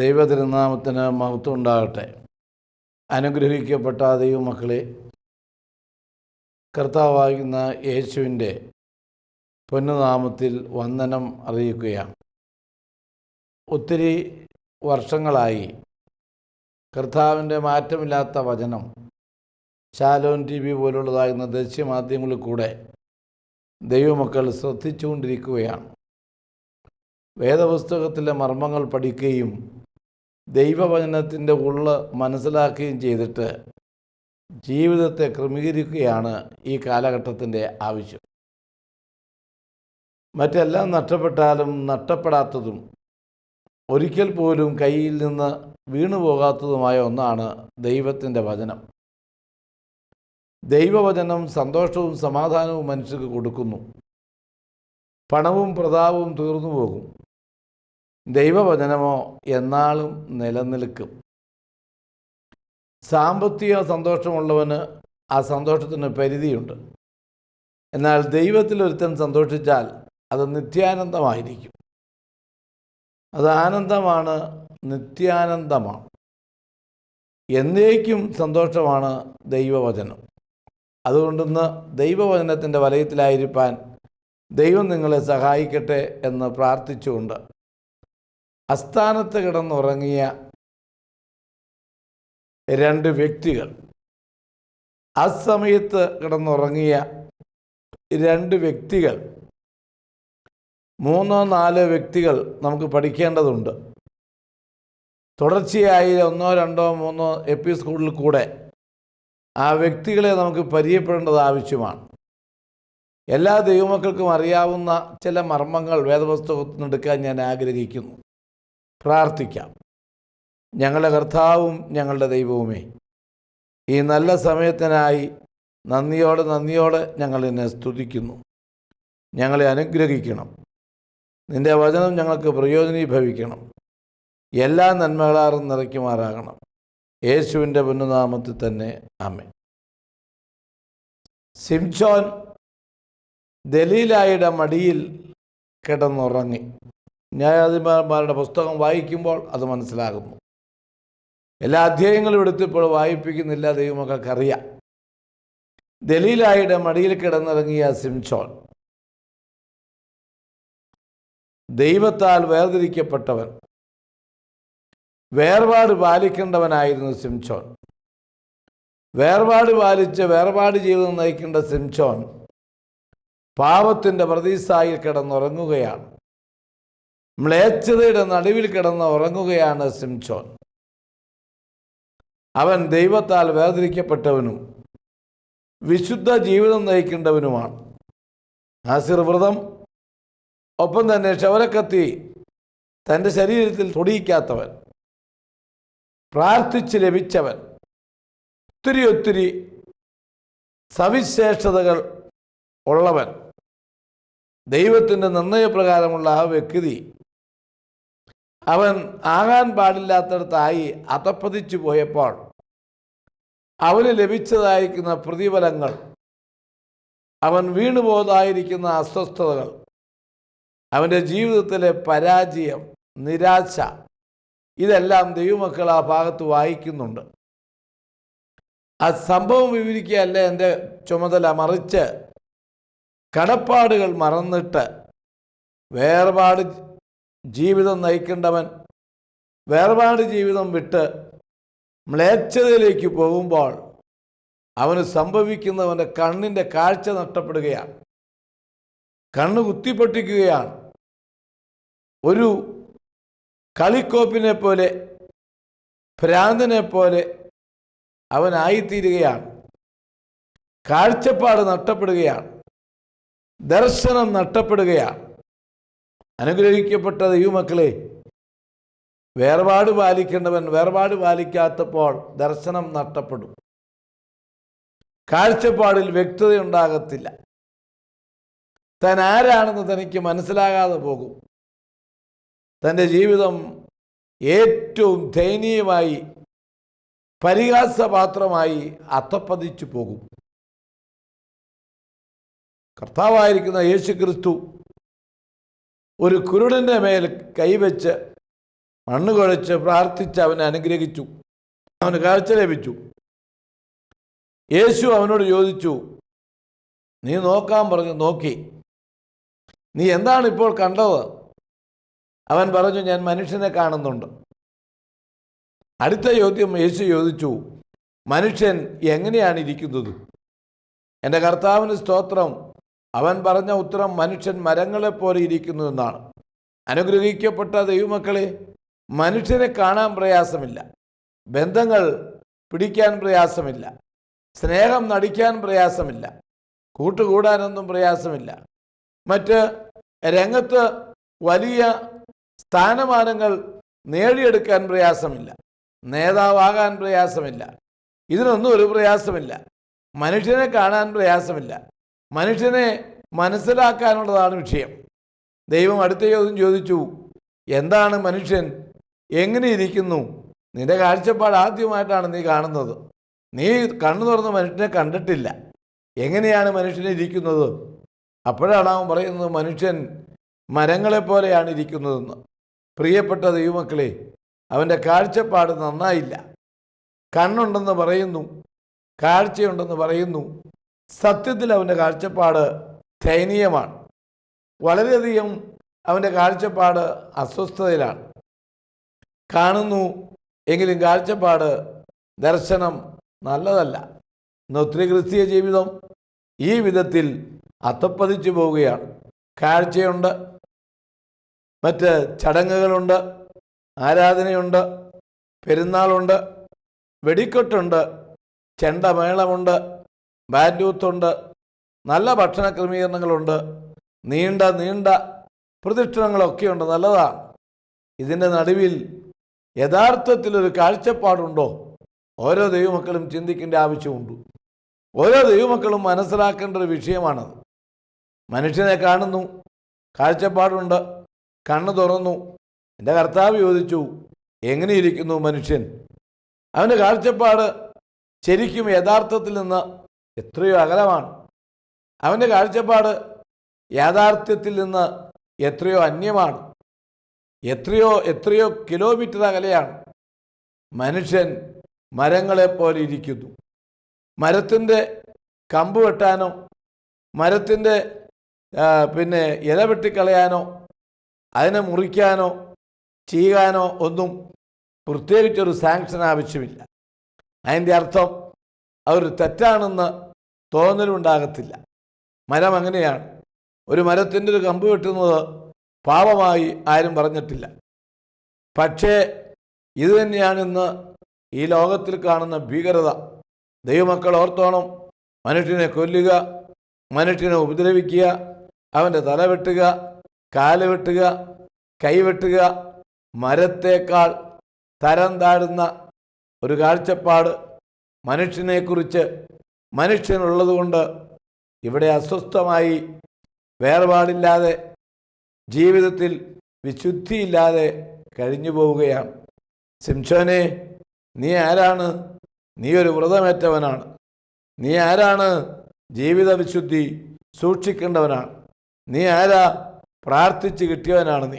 ദൈവതിരുനാമത്തിന് മഹത്വം ഉണ്ടാകട്ടെ. അനുഗ്രഹിക്കപ്പെട്ട ദൈവമക്കളെ കർത്താവാകുന്ന യേശുവിന്റെ പൊന്നുനാമത്തിൽ വന്ദനം അറിയിക്കുകയാണ്. ഒത്തിരി വർഷങ്ങളായി കർത്താവിന്റെ മാറ്റമില്ലാത്ത വചനം ശാലോൻ ടി വി പോലുള്ളതാകുന്ന ദൃശ്യമാധ്യമങ്ങളിൽ കൂടെ ദൈവമക്കൾ ശ്രദ്ധിച്ചുകൊണ്ടിരിക്കുകയാണ്. വേദപുസ്തകത്തിലെ മർമ്മങ്ങൾ പഠിക്കുകയും ദൈവവചനത്തിന്റെ ഉള്ള് മനസ്സിലാക്കുകയും ചെയ്തിട്ട് ജീവിതത്തെ ക്രമീകരിക്കുകയാണ് ഈ കാലഘട്ടത്തിന്റെ ആവശ്യം. മറ്റെല്ലാം നഷ്ടപ്പെട്ടാലും നഷ്ടപ്പെടാത്തതും ഒരിക്കൽ പോലും കയ്യിൽ നിന്ന് വീണു പോകാത്തതുമായ ഒന്നാണ് ദൈവത്തിന്റെ വചനം. ദൈവവചനം സന്തോഷവും സമാധാനവും മനുഷ്യർക്ക് കൊടുക്കുന്നു. പണവും പ്രതാപവും തീർന്നു പോകും. ദൈവവചനമോ എന്നാളും നിലനിൽക്കും. സാമ്പത്തിക സന്തോഷമുള്ളവന് ആ സന്തോഷത്തിന് പരിധിയുണ്ട്. എന്നാൽ ദൈവത്തിൽ ഒരുത്തൻ സന്തോഷിച്ചാൽ അത് നിത്യാനന്ദമായിരിക്കും. അത് ആനന്ദമാണ് നിത്യാനന്ദമാണ്. എന്നേക്കും സന്തോഷമാണ് ദൈവവചനം. അതുകൊണ്ടിന്ന് ദൈവവചനത്തിന്റെ വലയത്തിലായിരിക്കാൻ ദൈവം നിങ്ങളെ സഹായിക്കട്ടെ എന്ന് പ്രാർത്ഥിച്ചുകൊണ്ട് അസ്ഥാനത്ത് കിടന്നുറങ്ങിയ രണ്ട് വ്യക്തികൾ. അസമയത്ത് കിടന്നുറങ്ങിയ രണ്ട് വ്യക്തികൾ. മൂന്നോ നാലോ വ്യക്തികൾ നമുക്ക് പഠിക്കേണ്ടതുണ്ട്. തുടർച്ചയായി ഒന്നോ രണ്ടോ മൂന്നോ എപ്പിസോഡിൽ കൂടെ ആ വ്യക്തികളെ നമുക്ക് പരിചയപ്പെടേണ്ടത് ആവശ്യമാണ്. എല്ലാ ദൈവമക്കൾക്കും അറിയാവുന്ന ചില മർമ്മങ്ങൾ വേദപുസ്തകത്തിൽ നിന്ന് എടുക്കാൻ ഞാൻ ആഗ്രഹിക്കുന്നു. പ്രാർത്ഥിക്കാം. ഞങ്ങളുടെ കർത്താവും ഞങ്ങളുടെ ദൈവവുമേ ഈ നല്ല സമയത്തിനായി നന്ദിയോടെ നന്ദിയോടെ ഞങ്ങൾ എന്നെ സ്തുതിക്കുന്നു. ഞങ്ങളെ അനുഗ്രഹിക്കണം. നിന്റെ വചനം ഞങ്ങൾക്ക് പ്രയോജനീഭവിക്കണം. എല്ലാ നന്മകളാറും നിറയ്ക്കുമാറാകണം. യേശുവിന്റെ പുനനാമത്തിൽ തന്നെ. അമ്മ സിംഷോൻ ദലീലായുടെ മടിയിൽ കിടന്നുറങ്ങി. ന്യായാധിപന്മാരുടെ പുസ്തകം വായിക്കുമ്പോൾ അത് മനസ്സിലാകുന്നു. എല്ലാ അധ്യായങ്ങളും എടുത്തിപ്പോൾ വായിപ്പിക്കുന്നില്ല ദൈവമൊക്കെ ദൈവമക്കൾക്കറിയാം. ദലീലായുടെ മടിയിൽ കിടന്നിറങ്ങിയ സിംഷോൺ ദൈവത്താൽ വേർതിരിക്കപ്പെട്ടവൻ വേർപാട് പാലിക്കേണ്ടവനായിരുന്നു സിംഷോൺ വേർപാട് പാലിച്ച് വേർപാട് ജീവിതം നയിക്കേണ്ട സിംഷോൺ പാപത്തിന്റെ പ്രതീസായിൽ കിടന്നുറങ്ങുകയാണ്. മ്ലേച്ഛതയുടെ നടുവിൽ കിടന്ന് ഉറങ്ങുകയാണ് സിംചോൻ അവൻ ദൈവത്താൽ വേർതിരിക്കപ്പെട്ടവനും വിശുദ്ധ ജീവിതം നയിക്കേണ്ടവനുമാണ്. നാസിർ വ്രതം ഒപ്പം തന്നെ ക്ഷവരക്കത്തി തന്റെ ശരീരത്തിൽ തൊടിയിക്കാത്തവൻ പ്രാർത്ഥിച്ച് ലഭിച്ചവൻ ഒത്തിരി ഒത്തിരി സവിശേഷതകൾ ഉള്ളവൻ. ദൈവത്തിന്റെ നിർണയപ്രകാരമുള്ള ആ വ്യക്തി അവൻ ആകാൻ പാടില്ലാത്തടത്തായി അതപ്പതിച്ചു പോയപ്പോൾ അവന് ലഭിച്ചതായിരിക്കുന്ന പ്രതിഫലങ്ങൾ അവൻ വീണുപോതായിരിക്കുന്ന അസ്വസ്ഥതകൾ അവന്റെ ജീവിതത്തിലെ പരാജയം നിരാശ ഇതെല്ലാം ദൈവമക്കൾ ആ ഭാഗത്ത് വായിക്കുന്നുണ്ട്. ആ സംഭവം വിവരിക്കുകയല്ല എന്റെ ചുമതല? മറിച്ച് കടപ്പാടുകൾ മറന്നിട്ട് വേർപാട് ജീവിതം നയിക്കേണ്ടവൻ വേർപാട് ജീവിതം വിട്ട് മ്ലേച്ഛതയിലേക്ക് പോകുമ്പോൾ അവന് സംഭവിക്കുന്നവന്റെ കണ്ണിന്റെ കാഴ്ച നഷ്ടപ്പെടുകയാണ്. കണ്ണ് കുത്തിപ്പൊട്ടിക്കുകയാണ്. ഒരു കളിക്കോപ്പിനെ പോലെ ഭ്രാന്തനെ പോലെ അവനായിത്തീരുകയാണ് കാഴ്ചപ്പാട് നഷ്ടപ്പെടുകയാണ്. ദർശനം നഷ്ടപ്പെടുകയാണ്. അനുഗ്രഹിക്കപ്പെട്ട ദൈവമക്കളെ വേർപാട് പാലിക്കേണ്ടവൻ വേർപാട് പാലിക്കാത്തപ്പോൾ ദർശനം നഷ്ടപ്പെടും. കാഴ്ചപ്പാടിൽ വ്യക്തതയുണ്ടാകത്തില്ല. താൻ ആരാണെന്ന് തനിക്ക് മനസ്സിലാകാതെ പോകും. തന്റെ ജീവിതം ഏറ്റവും ദയനീയമായി പരിഹാസപാത്രമായി അത്തപ്പതിച്ചു പോകും. കർത്താവായിരിക്കുന്ന യേശു ക്രിസ്തു ഒരു കുരുടന്റെ മേൽ കൈവച്ച് മണ്ണ് കുഴച്ച് പ്രാർത്ഥിച്ച് അവനെ അനുഗ്രഹിച്ചു. അവന് കാഴ്ച ലഭിച്ചു. യേശു അവനോട് ചോദിച്ചു നീ നോക്കാൻ പറഞ്ഞു നോക്കി. നീ എന്താണ് ഇപ്പോൾ കണ്ടത്? അവൻ പറഞ്ഞു ഞാൻ മനുഷ്യനെ കാണുന്നുണ്ട്. അടുത്ത ചോദ്യം യേശു ചോദിച്ചു മനുഷ്യൻ എങ്ങനെയാണ് ഇരിക്കുന്നത്? എന്റെ കർത്താവിന് സ്തോത്രം. അവൻ പറഞ്ഞ ഉത്തരം മനുഷ്യൻ മരങ്ങളെപ്പോലെ ഇരിക്കുന്നു എന്നാണ് അനുഗ്രഹിക്കപ്പെട്ട ദൈവമക്കളെ മനുഷ്യനെ കാണാൻ പ്രയാസമില്ല. ബന്ധങ്ങൾ പിടിക്കാൻ പ്രയാസമില്ല. സ്നേഹം നടിക്കാൻ പ്രയാസമില്ല. കൂട്ടുകൂടാനൊന്നും പ്രയാസമില്ല. മറ്റ് രംഗത്ത് വലിയ സ്ഥാനമാനങ്ങൾ നേടിയെടുക്കാൻ പ്രയാസമില്ല. നേതാവാകാൻ പ്രയാസമില്ല. ഇതിനൊന്നും ഒരു പ്രയാസമില്ല. മനുഷ്യനെ കാണാൻ പ്രയാസമില്ല. മനുഷ്യനെ മനസ്സിലാക്കാനുള്ളതാണ് വിഷയം. ദൈവം അടുത്ത ചോദ്യം ചോദിച്ചു എന്താണ് മനുഷ്യൻ? എങ്ങനെ ഇരിക്കുന്നു? നിന്റെ കാഴ്ചപ്പാട് ആദ്യമായിട്ടാണ് നീ കാണുന്നത്. നീ കണ്ണു തുറന്ന് മനുഷ്യനെ കണ്ടിട്ടില്ല. എങ്ങനെയാണ് മനുഷ്യനെ ഇരിക്കുന്നത്? അപ്പോഴാണ് അവൻ പറയുന്നത് മനുഷ്യൻ മരങ്ങളെപ്പോലെയാണ് ഇരിക്കുന്നതെന്ന്. പ്രിയപ്പെട്ട ദൈവമക്കളെ അവന്റെ കാഴ്ചപ്പാട് നന്നായില്ല. കണ്ണുണ്ടെന്ന് പറയുന്നു കാഴ്ചയുണ്ടെന്ന് പറയുന്നു സത്യത്തിൽ അവന്റെ കാഴ്ചപ്പാട് ദയനീയമാണ്. വളരെയധികം അവന്റെ കാഴ്ചപ്പാട് അസ്വസ്ഥതയിലാണ്. കാണുന്നു എങ്കിലും കാഴ്ചപ്പാട് ദർശനം നല്ലതല്ല. ഒത്തിരി ക്രിസ്തീയ ജീവിതം ഈ വിധത്തിൽ അത്തപ്പതിച്ചു പോവുകയാണ്. കാഴ്ചയുണ്ട്. മറ്റ് ചടങ്ങുകളുണ്ട്. ആരാധനയുണ്ട്. പെരുന്നാളുണ്ട്. വെടിക്കെട്ടുണ്ട്. ചെണ്ടമേളമുണ്ട്. ബാൻഡൂത്തുണ്ട് നല്ല ഭക്ഷണ ക്രമീകരണങ്ങളുണ്ട്. നീണ്ട നീണ്ട പ്രതിഷ്ഠനങ്ങളൊക്കെയുണ്ട്. നല്ലതാണ്. ഇതിന്റെ നടുവിൽ യഥാർത്ഥത്തിലൊരു കാഴ്ചപ്പാടുണ്ടോ? ഓരോ ദൈവമക്കളും ചിന്തിക്കേണ്ട ആവശ്യമുണ്ട്. ഓരോ ദൈവമക്കളും മനസ്സിലാക്കേണ്ട ഒരു വിഷയമാണത്. മനുഷ്യനെ കാണുന്നു. കാഴ്ചപ്പാടുണ്ട്. കണ്ണ് തുറന്നു. എന്റെ കർത്താവ് ചോദിച്ചു എങ്ങനെയിരിക്കുന്നു മനുഷ്യൻ? അവന്റെ കാഴ്ചപ്പാട് ശരിക്കും യഥാർത്ഥത്തിൽ നിന്ന് എത്രയോ അകലമാണ്. അവന്റെ കാഴ്ചപ്പാട് യാഥാർത്ഥ്യത്തിൽ നിന്ന് എത്രയോ അന്യമാണ്. എത്രയോ എത്രയോ കിലോമീറ്റർ അകലെയാണ്. മനുഷ്യൻ മരങ്ങളെപ്പോലെ ഇരിക്കുന്നു. മരത്തിന്റെ കമ്പ് വെട്ടാനോ മരത്തിന്റെ പിന്നെ ഇല വെട്ടിക്കളയാനോ അതിനെ മുറിക്കാനോ ചെയ്യാനോ ഒന്നും പ്രത്യേകിച്ചൊരു സാങ്ഷൻ ആവശ്യമില്ല. അതിന്റെ അർത്ഥം അവർ തെറ്റാണെന്ന് തോന്നലുണ്ടാകത്തില്ല. മരം അങ്ങനെയാണ്. ഒരു മരത്തിന്റെ ഒരു കമ്പ് വെട്ടുന്നത് പാപമായി ആരും പറഞ്ഞിട്ടില്ല. പക്ഷേ ഇത് തന്നെയാണ് ഇന്ന് ഈ ലോകത്തിൽ കാണുന്ന ഭീകരത. ദൈവമക്കൾ ഓർത്തോണം. മനുഷ്യനെ കൊല്ലുക മനുഷ്യനെ ഉപദ്രവിക്കുക അവന്റെ തല വെട്ടുക കാൽ വെട്ടുക കൈ വെട്ടുക മരത്തേക്കാൾ തരം താഴുന്ന ഒരു കാഴ്ചപ്പാട് മനുഷ്യനെക്കുറിച്ച് മനുഷ്യനുള്ളതുകൊണ്ട് ഇവിടെ അസ്വസ്ഥമായി വേർപാടില്ലാതെ ജീവിതത്തിൽ വിശുദ്ധിയില്ലാതെ കഴിഞ്ഞു പോവുകയാണ്. സിംഷോനെ നീ ആരാണ്? നീ ഒരു വ്രതമേറ്റവനാണ്. നീ ആരാണ്? ജീവിത വിശുദ്ധി സൂക്ഷിക്കേണ്ടവനാണ്. നീ ആരാ? പ്രാർത്ഥിച്ച് കിട്ടിയവനാണ് നീ.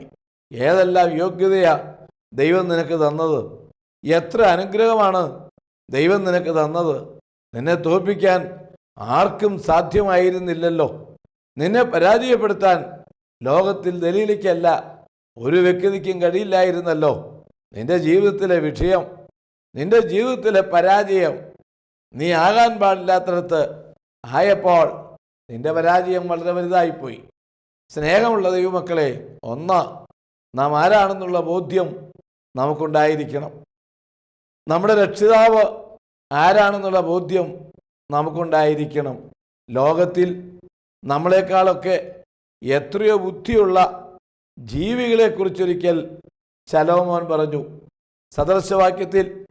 ഏതെല്ലാം യോഗ്യതയാ ദൈവം നിനക്ക് തന്നത്? എത്ര അനുഗ്രഹമാണ് ദൈവം നിനക്ക് തന്നത്? നിന്നെ തോൽപ്പിക്കാൻ ആർക്കും സാധ്യമായിരുന്നില്ലല്ലോ. നിന്നെ പരാജയപ്പെടുത്താൻ ലോകത്തിൽ ദലീലിക്കല്ല ഒരു വ്യക്തിക്കും കഴിയില്ലായിരുന്നല്ലോ. നിന്റെ ജീവിതത്തിലെ വിഷയം നിന്റെ ജീവിതത്തിലെ പരാജയം നീ ആകാൻ പാടില്ലാത്തടത്ത് ആയപ്പോൾ നിന്റെ പരാജയം വളരെ വലുതായിപ്പോയി. സ്നേഹമുള്ള ദൈവമക്കളെ ഒന്ന് നാം ആരാണെന്നുള്ള ബോധ്യം നമുക്കുണ്ടായിരിക്കണം. നമ്മുടെ രക്ഷിതാവ് ആരാണെന്നുള്ള ബോധ്യം നമുക്കുണ്ടായിരിക്കണം. ലോകത്തിൽ നമ്മളെക്കാളൊക്കെ എത്രയോ ബുദ്ധിയുള്ള ജീവികളെക്കുറിച്ചൊരിക്കൽ ശലോമോൻ പറഞ്ഞു. സദർശവാക്യത്തിൽ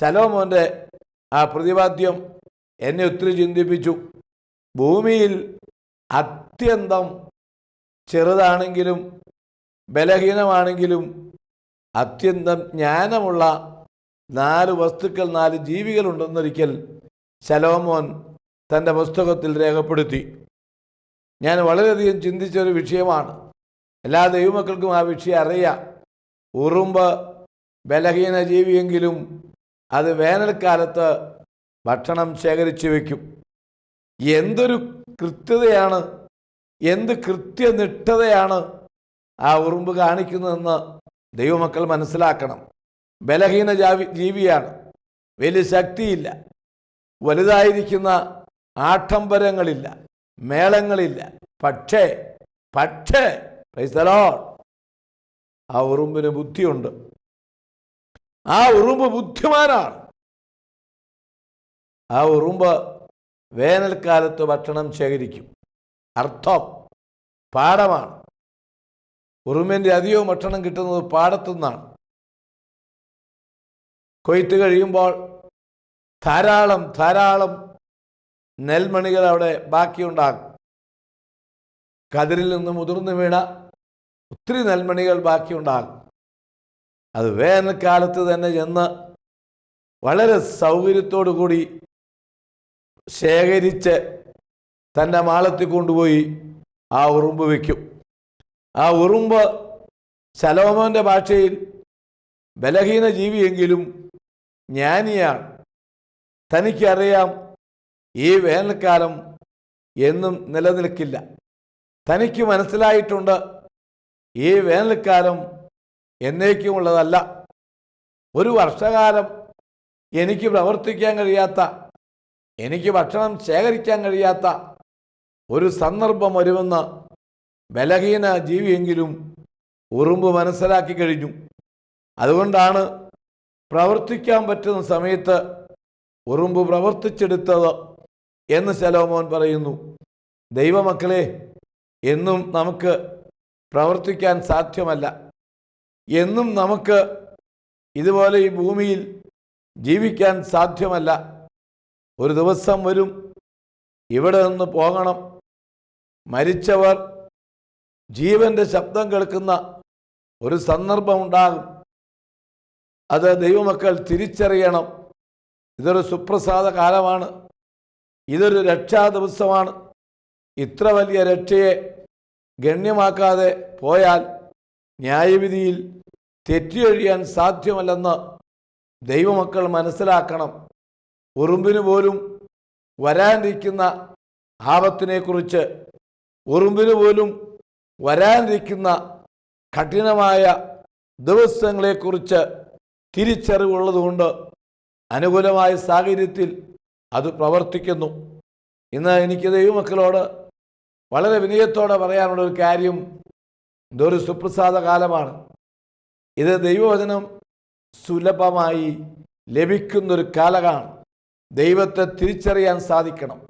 ശലോമോന്റെ ആ പ്രതിപാദ്യം എന്നെ ഒത്തിരി ചിന്തിപ്പിച്ചു. ഭൂമിയിൽ അത്യന്തം ചെറുതാണെങ്കിലും ബലഹീനമാണെങ്കിലും അത്യന്തം ജ്ഞാനമുള്ള നാല് വസ്തുക്കൾ നാല് ജീവികളുണ്ടെന്നൊരിക്കൽ ശലോമോൻ തന്റെ പുസ്തകത്തിൽ രേഖപ്പെടുത്തി. ഞാൻ വളരെയധികം ചിന്തിച്ച ഒരു വിഷയമാണ്. എല്ലാ ദൈവമക്കൾക്കും ആ വിഷയം അറിയാം. ഉറുമ്പ് ബലഹീന ജീവിയെങ്കിലും അത് വേനൽക്കാലത്ത് ഭക്ഷണം ശേഖരിച്ചു വയ്ക്കും എന്തൊരു കൃത്യതയാണ് എന്ത് കൃത്യനിഷ്ഠതയാണ് ആ ഉറുമ്പ് കാണിക്കുന്നതെന്ന് ദൈവമക്കൾ മനസ്സിലാക്കണം. ബലഹീന ജാവി ജീവിയാണ്. വലിയ ശക്തിയില്ല. വലുതായിരിക്കുന്ന ആഡംബരങ്ങളില്ല. മേളങ്ങളില്ല. പക്ഷേ പക്ഷേ പ്രൈസലോ ആ ഉറുമ്പിന് ബുദ്ധിയുണ്ട്. ആ ഉറുമ്പ് ബുദ്ധിമാനാണ്. ആ ഉറുമ്പ് വേനൽക്കാലത്ത് ഭക്ഷണം ശേഖരിക്കും. അർത്ഥം പാടമാണ് ഉറുമ്പിന്റെ അധികവും ഭക്ഷണം കിട്ടുന്നത് പാടത്തുനിന്നാണ്. കൊയ്ത്ത് കഴിയുമ്പോൾ ധാരാളം ധാരാളം നെൽമണികൾ അവിടെ ബാക്കിയുണ്ടാകും. കതിരിൽ നിന്ന് മുതിർന്നു വീണ ഒത്തിരി നെൽമണികൾ ബാക്കിയുണ്ടാകും. അത് വേനൽക്കാലത്ത് തന്നെ ചെന്ന് വളരെ സൗകര്യത്തോടു കൂടി ശേഖരിച്ച് തന്റെ മാളത്തിൽ കൊണ്ടുപോയി ആ ഉറുമ്പ് വയ്ക്കും. ആ ഉറുമ്പ് ശലോമോന്റെ ഭാഷയിൽ ബലഹീന ജീവിയെങ്കിലും ജ്ഞാനിയാണ് തനിക്കറിയാം ഈ വേനൽക്കാലം എന്നും നിലനിൽക്കില്ല. തനിക്ക് മനസ്സിലായിട്ടുണ്ട് ഈ വേനൽക്കാലം എന്നേക്കുമുള്ളതല്ല. ഒരു വർഷകാലം എനിക്ക് പ്രവർത്തിക്കാൻ കഴിയാത്ത എനിക്ക് ഭക്ഷണം ശേഖരിക്കാൻ കഴിയാത്ത ഒരു സന്ദർഭം വരുമെന്ന് ബലഹീന ജീവിയെങ്കിലും ഉറുമ്പ് മനസ്സിലാക്കി കഴിഞ്ഞു. അതുകൊണ്ടാണ് പ്രവർത്തിക്കാൻ പറ്റുന്ന സമയത്ത് ഉറുമ്പ് പ്രവർത്തിച്ചെടുത്തത് എന്ന് ശലോമോൻ പറയുന്നു. ദൈവമക്കളെ എന്നും നമുക്ക് പ്രവർത്തിക്കാൻ സാധ്യമല്ല. എന്നും നമുക്ക് ഇതുപോലെ ഈ ഭൂമിയിൽ ജീവിക്കാൻ സാധ്യമല്ല. ഒരു ദിവസം വരും ഇവിടെ നിന്ന് പോകണം. മരിച്ചവർ ജീവന്റെ ശബ്ദം കേൾക്കുന്ന ഒരു സന്ദർഭമുണ്ടാകും അത് ദൈവമക്കൾ തിരിച്ചറിയണം. ഇതൊരു സുപ്രസാദ കാലമാണ്. ഇതൊരു രക്ഷാ ദിവസമാണ്. ഇത്ര വലിയ രക്ഷയെ ഗണ്യമാക്കാതെ പോയാൽ ന്യായവിധിയിൽ തെറ്റിയൊഴിയാൻ സാധ്യമല്ലെന്ന് ദൈവമക്കൾ മനസ്സിലാക്കണം. ഉറുമ്പിന് പോലും വരാനിരിക്കുന്ന ആപത്തിനെക്കുറിച്ച് ഉറുമ്പിന് പോലും വരാനിരിക്കുന്ന കഠിനമായ ദിവസങ്ങളെക്കുറിച്ച് തിരിച്ചറിവുള്ളതുകൊണ്ട് അനുകൂലമായ സാഹചര്യത്തിൽ അത് പ്രവർത്തിക്കുന്നു. ഇന്ന് എനിക്ക് ദൈവമക്കളോട് വളരെ വിനയത്തോടെ പറയാനുള്ള ഒരു കാര്യം ഇതൊരു സുപ്രസാദ കാലമാണ്. ഇത് ദൈവവചനം സുലഭമായി ലഭിക്കുന്നൊരു കാലമാണ് ദൈവത്തെ തിരിച്ചറിയാൻ സാധിക്കണം.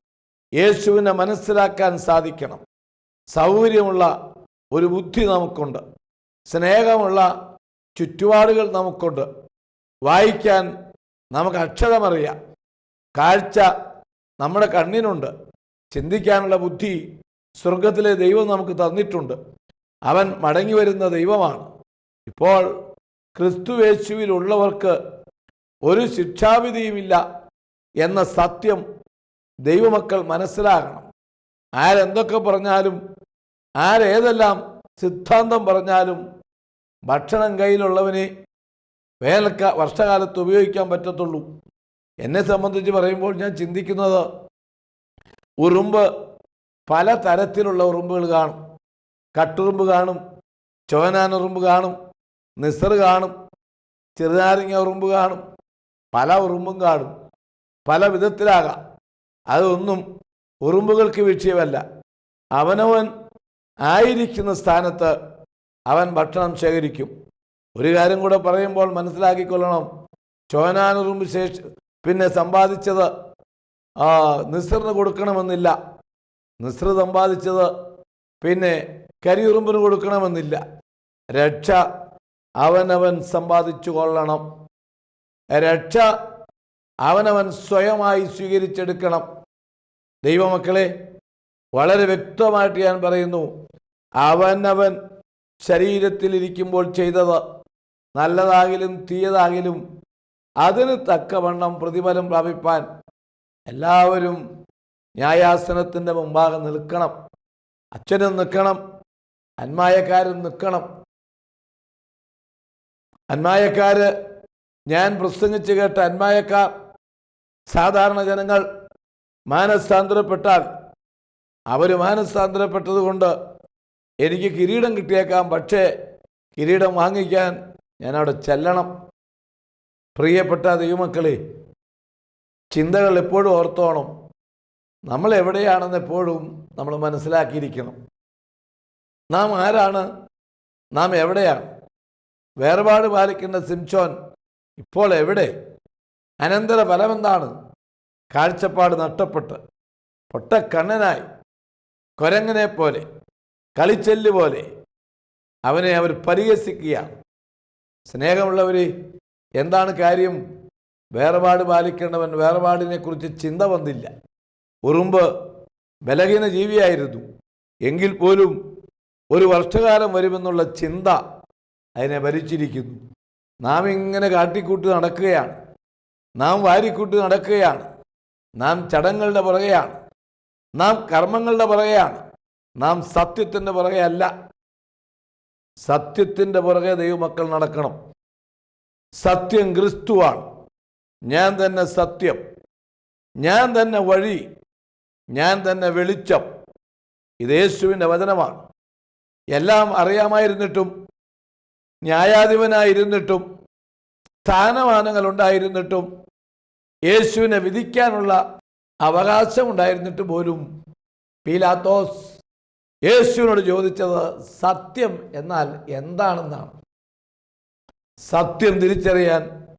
യേശുവിനെ മനസ്സിലാക്കാൻ സാധിക്കണം. സൗകര്യമുള്ള ഒരു ബുദ്ധി നമുക്കുണ്ട്. സ്നേഹമുള്ള ചുറ്റുപാടുകൾ നമുക്കുണ്ട്. വായിക്കാൻ നമുക്ക് അക്ഷരമറിയാം കാഴ്ച നമ്മുടെ കണ്ണിനുണ്ട്. ചിന്തിക്കാനുള്ള ബുദ്ധി സ്വർഗത്തിലെ ദൈവം നമുക്ക് തന്നിട്ടുണ്ട്. അവൻ മടങ്ങി വരുന്ന ദൈവമാണ്. ഇപ്പോൾ ക്രിസ്തുവേശുവിലുള്ളവർക്ക് ഒരു ശിക്ഷാവിധിയുമില്ല എന്ന സത്യം ദൈവമക്കൾ മനസ്സിലാകണം. ആരെന്തൊക്കെ പറഞ്ഞാലും ആരേതെല്ലാം സിദ്ധാന്തം പറഞ്ഞാലും ഭക്ഷണം കയ്യിലുള്ളവനെ വേനൽക്ക വർഷകാലത്ത് ഉപയോഗിക്കാൻ പറ്റത്തുള്ളൂ. എന്നെ സംബന്ധിച്ച് പറയുമ്പോൾ ഞാൻ ചിന്തിക്കുന്നത് ഉറുമ്പ് പല തരത്തിലുള്ള ഉറുമ്പുകൾ കാണും. കട്ടുറുമ്പ് കാണും ചോനാനുറുമ്പ് കാണും നിസർ കാണും ചെറുനാരങ്ങ ഉറുമ്പ് കാണും പല ഉറുമ്പും കാണും. പല വിധത്തിലാകാം. അതൊന്നും ഉറുമ്പുകൾക്ക് വിഷയമല്ല. അവനവൻ ആയിരിക്കുന്ന സ്ഥാനത്ത് അവൻ ഭക്ഷണം ശേഖരിക്കും. ഒരു കാര്യം കൂടെ പറയുമ്പോൾ മനസ്സിലാക്കിക്കൊള്ളണം. ചോനാനുറുമ്പ് ശേഷ പിന്നെ സമ്പാദിച്ചത് നിസറിന് കൊടുക്കണമെന്നില്ല. നിസ്ര സമ്പാദിച്ചത് പിന്നെ കരിയുറുമ്പിന് കൊടുക്കണമെന്നില്ല. രക്ഷ അവനവൻ സമ്പാദിച്ചു കൊള്ളണം. രക്ഷ അവനവൻ സ്വയമായി സ്വീകരിച്ചെടുക്കണം. ദൈവമക്കളെ വളരെ വ്യക്തമായിട്ട് ഞാൻ പറയുന്നു അവനവൻ ശരീരത്തിലിരിക്കുമ്പോൾ ചെയ്തത് നല്ലതാകിലും തീയതാകിലും അതിന് തക്കവണ്ണം പ്രതിഫലം പ്രാപിപ്പാൻ എല്ലാവരും ന്യായാസനത്തിന്റെ മുമ്പാകെ നിൽക്കണം. അച്ഛനും നിൽക്കണം. അന്മായക്കാരും നിൽക്കണം. അന്മായക്കാര് ഞാൻ പ്രസംഗിച്ച് കേട്ട അന്മായക്കാർ സാധാരണ ജനങ്ങൾ മാനസാന്തരപ്പെട്ടാൽ അവർ മാനസാന്തരപ്പെട്ടതുകൊണ്ട് എനിക്ക് കിരീടം കിട്ടിയേക്കാം. പക്ഷേ കിരീടം വാങ്ങിക്കാൻ ഞാൻ അവിടെ ചെല്ലണം. പ്രിയപ്പെട്ട ദൈവമക്കളെ ചിന്തകൾ എപ്പോഴും ഓർത്തോണം. നമ്മൾ എവിടെയാണെന്ന് എപ്പോഴും നമ്മൾ മനസ്സിലാക്കിയിരിക്കണം. നാം ആരാണ്? നാം എവിടെയാണ്? വേർപാട് പാലിക്കേണ്ട സിംചോൻ ഇപ്പോൾ എവിടെ? അനന്തര ഫലമെന്താണ് കാഴ്ചപ്പാട് നഷ്ടപ്പെട്ട് പൊട്ടക്കണ്ണനായി കൊരങ്ങനെ പോലെ കളിച്ചെല്ല് പോലെ അവനെ അവർ പരിഹസിക്കുകയാണ്. സ്നേഹമുള്ളവർ എന്താണ് കാര്യം? വേർപാട് പാലിക്കേണ്ടവൻ വേർപാടിനെ കുറിച്ച് ചിന്ത വന്നില്ല. ഉറുമ്പ് ബലഹീന ജീവിയായിരുന്നു. എങ്കിൽ പോലും ഒരു വർഷകാലം വരുമെന്നുള്ള ചിന്ത അതിനെ ഭരിച്ചിരിക്കുന്നു. നാം ഇങ്ങനെ കാട്ടിക്കൂട്ടി നടക്കുകയാണ്. നാം വാരിക്കൂട്ടി നടക്കുകയാണ്. നാം ചടങ്ങുകളുടെ പുറകെയാണ്. നാം കർമ്മങ്ങളുടെ പുറകെയാണ്. നാം സത്യത്തിന്റെ പുറകെ അല്ല സത്യത്തിന്റെ പുറകെ ദൈവമക്കൾ നടക്കണം. സത്യം ക്രിസ്തുവാണ്. ഞാൻ തന്നെ സത്യം. ഞാൻ തന്നെ വഴി. ഞാൻ തന്നെ വെളിച്ചം. ഇത് യേശുവിന്റെ വചനമാണ്. എല്ലാം അറിയാമായിരുന്നിട്ടും ന്യായാധിപനായിരുന്നിട്ടും സ്ഥാനമാനങ്ങൾ ഉണ്ടായിരുന്നിട്ടും യേശുവിനെ വിധിക്കാനുള്ള അവകാശമുണ്ടായിരുന്നിട്ട് പോലും പീലാത്തോസ് യേശുവിനോട് ചോദിച്ചത് സത്യം എന്നാൽ എന്താണെന്നാണ്. സത്യം തിരിച്ചറിയാൻ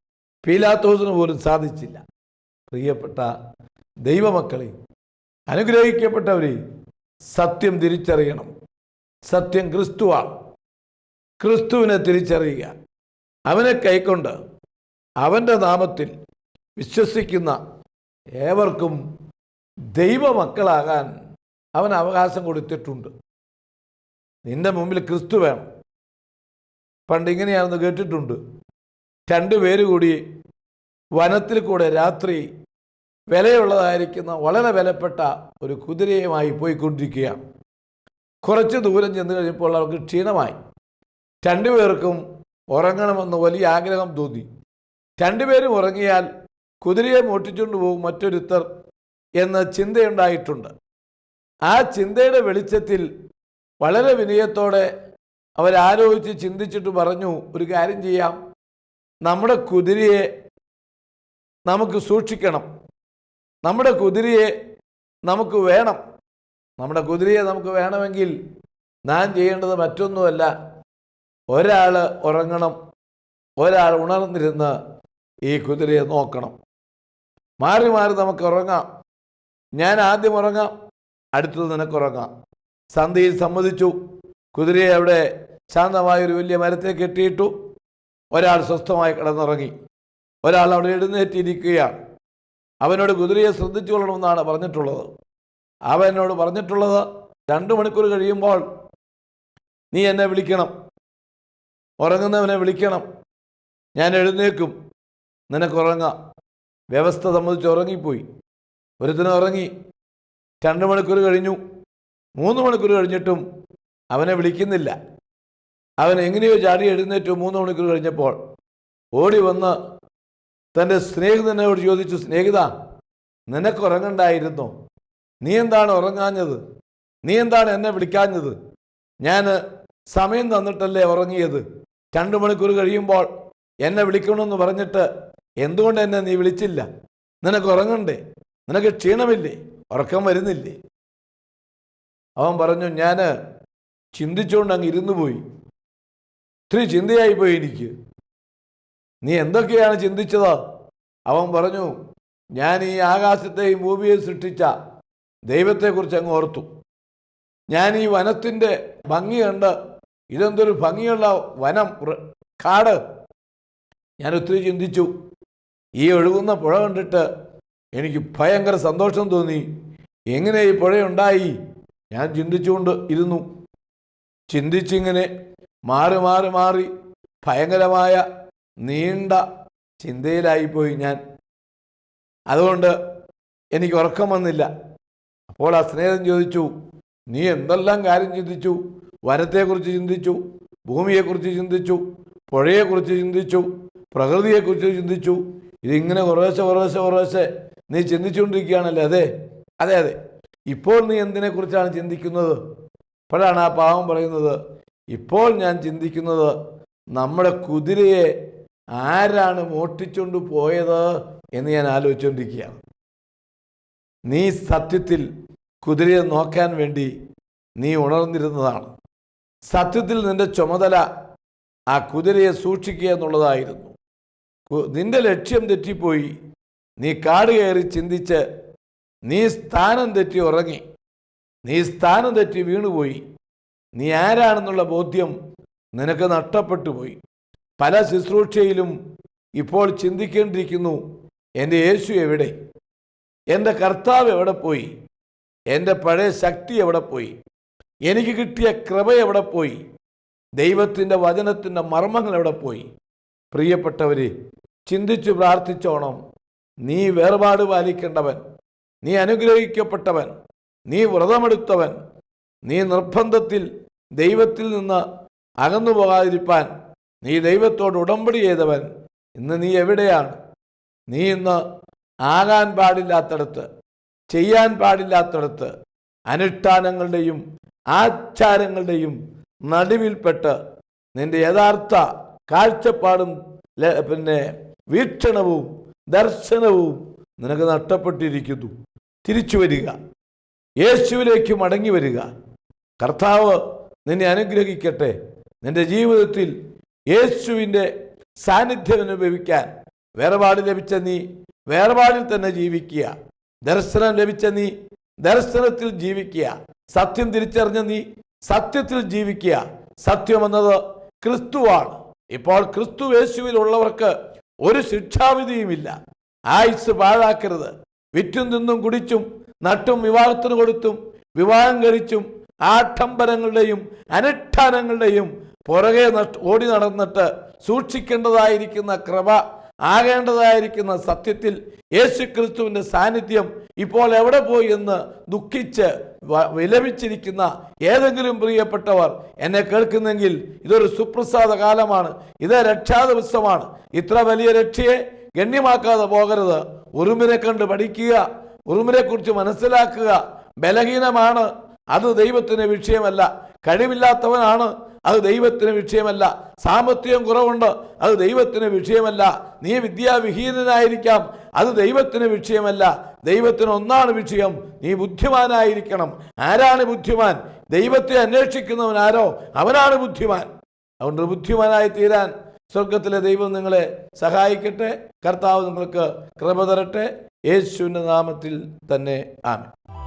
പീലാത്തോസിന് പോലും സാധിച്ചില്ല. പ്രിയപ്പെട്ട ദൈവമക്കളെ അനുഗ്രഹിക്കപ്പെട്ടവരെ സത്യം തിരിച്ചറിയണം. സത്യം ക്രിസ്തുവാണ്. ക്രിസ്തുവിനെ തിരിച്ചറിയുക. അവനെ കൈക്കൊണ്ട് അവന്റെ നാമത്തിൽ വിശ്വസിക്കുന്ന ഏവർക്കും ദൈവമക്കളാകാൻ അവൻ അവകാശം കൊടുത്തിട്ടുണ്ട്. നിന്റെ മുമ്പിൽ ക്രിസ്തു വേണം. പണ്ട് ഇങ്ങനെയാണെന്ന് കേട്ടിട്ടുണ്ട്. രണ്ടു പേര് കൂടി വനത്തിൽ കൂടെ രാത്രി വിലയുള്ളതായിരിക്കുന്ന വളരെ വിലപ്പെട്ട ഒരു കുതിരയുമായി പോയിക്കൊണ്ടിരിക്കുകയാണ്. കുറച്ച് ദൂരം ചെന്ന് കഴിഞ്ഞപ്പോൾ അവർക്ക് ക്ഷീണമായി. രണ്ടുപേർക്കും ഉറങ്ങണമെന്ന് വലിയ ആഗ്രഹം തോന്നി. രണ്ടുപേരും ഉറങ്ങിയാൽ കുതിരയെ മോട്ടിച്ചുകൊണ്ട് പോകും മറ്റൊരുത്തർ എന്ന ചിന്തയുണ്ടായിട്ടുണ്ട്. ആ ചിന്തയുടെ വെളിച്ചത്തിൽ വളരെ വിനയത്തോടെ അവരാലോചിച്ച് ചിന്തിച്ചിട്ട് പറഞ്ഞു ഒരു കാര്യം ചെയ്യാം. നമ്മുടെ കുതിരയെ നമുക്ക് സൂക്ഷിക്കണം. നമ്മുടെ കുതിരയെ നമുക്ക് വേണം. നമ്മുടെ കുതിരയെ നമുക്ക് വേണമെങ്കിൽ നാം ചെയ്യേണ്ടത് മറ്റൊന്നുമല്ല. ഒരാൾ ഉറങ്ങണം. ഒരാൾ ഉണർന്നിരുന്ന് ഈ കുതിരയെ നോക്കണം. മാറി മാറി നമുക്ക് ഉറങ്ങാം. ഞാൻ ആദ്യം ഉറങ്ങാം. അടുത്തത് നിനക്കുറങ്ങാം സന്ധിയിൽ സമ്മതിച്ചു. കുതിരയെ അവിടെ ശാന്തമായ ഒരു വലിയ മരത്തെ കെട്ടിയിട്ടു ഒരാൾ സ്വസ്ഥമായി കിടന്നുറങ്ങി. ഒരാൾ അവിടെ എഴുന്നേറ്റിരിക്കുകയാണ്. അവനോട് കുതിരയെ ശ്രദ്ധിച്ചു കൊള്ളണമെന്നാണ് പറഞ്ഞിട്ടുള്ളത്. അവനോട് പറഞ്ഞിട്ടുള്ളത് രണ്ട് മണിക്കൂർ കഴിയുമ്പോൾ നീ എന്നെ വിളിക്കണം. ഉറങ്ങുന്നവനെ വിളിക്കണം. ഞാൻ എഴുന്നേക്കും നിനക്ക് ഉറങ്ങാം. വ്യവസ്ഥ സംബന്ധിച്ച് ഉറങ്ങിപ്പോയി. ഒരുത്തിനും ഉറങ്ങി. രണ്ട് മണിക്കൂർ കഴിഞ്ഞു. മൂന്ന് മണിക്കൂർ കഴിഞ്ഞിട്ടും അവനെ വിളിക്കുന്നില്ല. അവൻ എങ്ങനെയോ ചാടി എഴുന്നേറ്റു മൂന്ന് മണിക്കൂർ കഴിഞ്ഞപ്പോൾ. ഓടി വന്ന് തന്റെ സ്നേഹിതനോട് ചോദിച്ചു സ്നേഹിത നിനക്ക് ഉറങ്ങണ്ടായിരുന്നു. നീ എന്താണ് ഉറങ്ങാഞ്ഞത്? നീ എന്താണ് എന്നെ വിളിക്കാഞ്ഞത്? ഞാൻ സമയം തന്നിട്ടല്ലേ ഉറങ്ങിയത്. രണ്ട് മണിക്കൂർ കഴിയുമ്പോൾ എന്നെ വിളിക്കണമെന്ന് പറഞ്ഞിട്ട് എന്തുകൊണ്ട് എന്നെ നീ വിളിച്ചില്ല? നിനക്ക് ഉറങ്ങണ്ടേ? നിനക്ക് ക്ഷീണമില്ലേ? ഉറക്കം വരുന്നില്ലേ? അവൻ പറഞ്ഞു ഞാൻ ചിന്തിച്ചുകൊണ്ട് അങ്ങ് ഇരുന്നു പോയി. ഒത്തിരി ചിന്തയായി പോയി എനിക്ക്. നീ എന്തൊക്കെയാണ് ചിന്തിച്ചത്? അവൻ പറഞ്ഞു ഞാൻ ഈ ആകാശത്തെയും ഭൂമിയെയും സൃഷ്ടിച്ച ദൈവത്തെക്കുറിച്ച് അങ്ങ് ഓർത്തു. ഞാൻ ഈ വനത്തിന്റെ ഭംഗി കണ്ട് ഇതെന്തൊരു ഭംഗിയുള്ള വനം കാട്. ഞാൻ ഒത്തിരി ചിന്തിച്ചു. ഈ ഒഴുകുന്ന പുഴ കണ്ടിട്ട് എനിക്ക് ഭയങ്കര സന്തോഷം തോന്നി. എങ്ങനെ ഈ പുഴയുണ്ടായി? ഞാൻ ചിന്തിച്ചുകൊണ്ട് ഇരുന്നു. ചിന്തിച്ചിങ്ങനെ മാറി മാറി മാറി ഭയങ്കരമായ നീണ്ട ചിന്തയിലായിപ്പോയി ഞാൻ. അതുകൊണ്ട് എനിക്ക് ഉറക്കം വന്നില്ല. അപ്പോൾ ആ സ്നേഹം ചോദിച്ചു നീ എന്തെല്ലാം കാര്യം ചിന്തിച്ചു? വനത്തെക്കുറിച്ച് ചിന്തിച്ചു ഭൂമിയെക്കുറിച്ച് ചിന്തിച്ചു പുഴയെക്കുറിച്ച് ചിന്തിച്ചു പ്രകൃതിയെക്കുറിച്ച് ചിന്തിച്ചു? ഇതിങ്ങനെ കുറേശ്ശെ കുറേശ്ശെ കുറേശ്ശെ നീ ചിന്തിച്ചുകൊണ്ടിരിക്കുകയാണല്ലേ? അതെ അതെ അതെ. ഇപ്പോൾ നീ എന്തിനെക്കുറിച്ചാണ് ചിന്തിക്കുന്നത്? അപ്പോഴാണ് ആ പാവം പറയുന്നത് ഇപ്പോൾ ഞാൻ ചിന്തിക്കുന്നത് നമ്മുടെ കുതിരയെ ആരാണ് മോഷ്ടിച്ചുകൊണ്ട് പോയത് എന്ന് ഞാൻ ആലോചിച്ചുകൊണ്ടിരിക്കുകയാണ് നീ സത്യത്തിൽ കുതിരയെ നോക്കാൻ വേണ്ടി നീ ഉണർന്നിരുന്നതാണ്. സത്യത്തിൽ നിന്റെ ചുമതല ആ കുതിരയെ സൂക്ഷിക്കുക എന്നുള്ളതായിരുന്നു. നിന്റെ ലക്ഷ്യം തെറ്റിപ്പോയി. നീ കാട് കയറി ചിന്തിച്ച് നീ സ്ഥാനം തെറ്റി ഉറങ്ങി. നീ സ്ഥാനം തെറ്റി വീണുപോയി. നീ ആരാണെന്നുള്ള ബോധ്യം നിനക്ക് നഷ്ടപ്പെട്ടു പോയി പല ശുശ്രൂഷയിലും ഇപ്പോൾ ചിന്തിക്കേണ്ടിയിരിക്കുന്നു എന്റെ യേശു എവിടെ? എന്റെ കർത്താവ് എവിടെ പോയി? എന്റെ പഴയ ശക്തി എവിടെ പോയി? എനിക്ക് കിട്ടിയ കൃപ എവിടെ പോയി? ദൈവത്തിന്റെ വചനത്തിന്റെ മർമ്മങ്ങൾ എവിടെ പോയി? പ്രിയപ്പെട്ടവരെ ചിന്തിച്ചു പ്രാർത്ഥിച്ചോണം. നീ വേർപാട് പാലിക്കേണ്ടവൻ. നീ അനുഗ്രഹിക്കപ്പെട്ടവൻ. നീ വ്രതമെടുത്തവൻ. നീ നിർബന്ധത്തിൽ ദൈവത്തിൽ നിന്ന് അകന്നു പോകാതിരിപ്പാൻ. നീ ദൈവത്തോട് ഉടമ്പടി ചെയ്തവൻ. ഇന്ന് നീ എവിടെയാണ്? നീ ഇന്ന് ആകാൻ പാടില്ലാത്തടത്ത് ചെയ്യാൻ പാടില്ലാത്തടത്ത് അനുഷ്ഠാനങ്ങളുടെയും ആചാരങ്ങളുടെയും നടുവിൽപ്പെട്ട് നിന്റെ യഥാർത്ഥ കാഴ്ചപ്പാടും പിന്നെ വീക്ഷണവും ദർശനവും നിനക്ക് നഷ്ടപ്പെട്ടിരിക്കുന്നു. തിരിച്ചു വരിക. യേശുവിലേക്ക് മടങ്ങി വരിക. കർത്താവ് നിന്നെ അനുഗ്രഹിക്കട്ടെ. നിന്റെ ജീവിതത്തിൽ യേശുവിന്റെ സാന്നിധ്യം അനുഭവിക്കാൻ വേർപാട് ലഭിച്ച നീ വേർപാടിൽ തന്നെ ജീവിക്കുക. ദർശനം ലഭിച്ച നീ ദർശനത്തിൽ ജീവിക്കുക. സത്യം തിരിച്ചറിഞ്ഞ നീ സത്യത്തിൽ ജീവിക്കുക. സത്യം എന്നത് ക്രിസ്തുവാണ്. ഇപ്പോൾ ക്രിസ്തു യേശുവിലുള്ളവർക്ക് ഒരു ശിക്ഷാവിധിയുമില്ല. ആയുസ് പാഴാക്കരുത്. വിറ്റും നിന്നും കുടിച്ചും നട്ടും വിവാഹത്തിന് കൊടുത്തും വിവാഹം കഴിച്ചും ആഡംബരങ്ങളുടെയും അനുഷ്ഠാനങ്ങളുടെയും പുറകെ ഓടി നടന്നിട്ട് സൂക്ഷിക്കേണ്ടതായിരിക്കുന്ന കൃപ ആകേണ്ടതായിരിക്കുന്ന സത്യത്തിൽ യേശു ക്രിസ്തുവിന്റെ സാന്നിധ്യം ഇപ്പോൾ എവിടെ പോയി എന്ന് ദുഃഖിച്ച് വിലപിച്ചിരിക്കുന്ന ഏതെങ്കിലും പ്രിയപ്പെട്ടവർ എന്നെ കേൾക്കുന്നെങ്കിൽ ഇതൊരു സുപ്രസാദ കാലമാണ്. ഇത് രക്ഷാ ദിവസമാണ് ഇത്ര വലിയ രക്ഷയെ ഗണ്യമാക്കാതെ പോകരുത്. ഉറുമിനെ കണ്ട് പഠിക്കുക ഉറുമിനെ കുറിച്ച് മനസ്സിലാക്കുക ബലഹീനമാണ്. അത് ദൈവത്തിന് വിഷയമല്ല. കഴിവില്ലാത്തവനാണ്. അത് ദൈവത്തിന് വിഷയമല്ല. സാമ്പത്തികം കുറവുണ്ട്. അത് ദൈവത്തിന് വിഷയമല്ല. നീ വിദ്യാവിഹീനനായിരിക്കാം. അത് ദൈവത്തിന് വിഷയമല്ല. ദൈവത്തിന് ഒന്നാണ് വിഷയം. നീ ബുദ്ധിമാനായിരിക്കണം. ആരാണ് ബുദ്ധിമാൻ? ദൈവത്തെ അന്വേഷിക്കുന്നവൻ ആരോ? അവനാണ് ബുദ്ധിമാൻ. അതുകൊണ്ട് ബുദ്ധിമാനായി തീരാൻ സ്വർഗത്തിലെ ദൈവം നിങ്ങളെ സഹായിക്കട്ടെ. കർത്താവ് നിങ്ങൾക്ക് കൃപ തരട്ടെ. യേശുവിന്റെ നാമത്തിൽ തന്നെ ആമേ